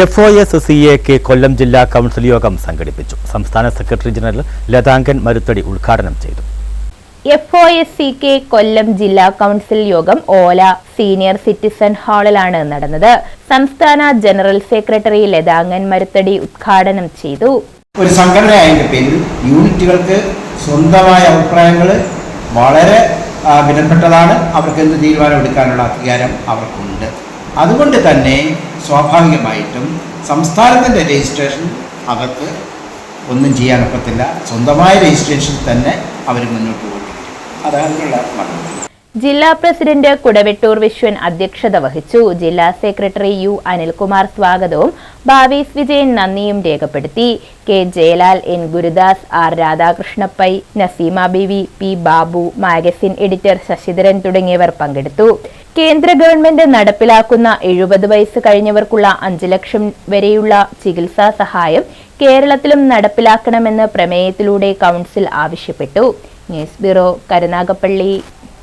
F O S C A K Kollam ജില്ലാ council യോഗം സംഘടിപ്പിച്ചു. സംസ്ഥാന സെക്രട്ടറി ജനറൽ ലതാങ്കൻ മരുത്തടി ഉദ്ഘാടനം ചെയ്തു. F O S C K Kollam ജില്ലാ കൗൺസിൽ യോഗം ഓല സീനിയർ സിറ്റിസൺ ഹാളിലാണ് നടന്നത്. സംസ്ഥാന ജനറൽ സെക്രട്ടറി ലതാങ്കൻ മരുത്തടി ഉദ്ഘാടനം ചെയ്തു. ഒരു സംഘടനയായതിന്റെ പേരിൽ യൂണിറ്റുകൾക്ക് സ്വന്തമായ അഭിപ്രായങ്ങൾ വളരെ വിലപ്പെട്ടതാണ്. അവർക്ക് എന്ത് തീരുമാനം എടുക്കാനുള്ള അധികാരം അവർക്കുണ്ട്. അതുകൊണ്ട് തന്നെ സ്വാഭാവികമായിട്ടും സംസ്ഥാനത്തിന്റെ രജിസ്ട്രേഷൻ അവർക്ക് ഒന്നും ചെയ്യാൻ ഒക്കത്തില്ല. സ്വന്തമായ രജിസ്ട്രേഷൻ തന്നെ അവർ മുന്നോട്ട് പോയിട്ടുണ്ട്. അതാണ് മറുപടി. ജില്ലാ പ്രസിഡന്റ് കുടവെട്ടൂർ വിശ്വൻ അധ്യക്ഷത വഹിച്ചു. ജില്ലാ സെക്രട്ടറി യു അനിൽകുമാർ സ്വാഗതവും. ഭാവീസ് വിജയൻ നന്ദിയും രേഖപ്പെടുത്തി. K Jayalal N Gurudas R Radhakrishnapai Naseema Beevi P Babu magazine editor Sasidharan തുടങ്ങിയവർ പങ്കെടുത്തു. കേന്ദ്ര ഗവൺമെന്റ് നടപ്പിലാക്കുന്ന എഴുപത് വയസ്സ് കഴിഞ്ഞവർക്കുള്ള അഞ്ച് ലക്ഷം വരെയുള്ള ചികിത്സാ സഹായം കേരളത്തിലും നടപ്പിലാക്കണമെന്ന് പ്രമേയത്തിലൂടെ കൗൺസിൽ ആവശ്യപ്പെട്ടു. News bureau Karunagappally.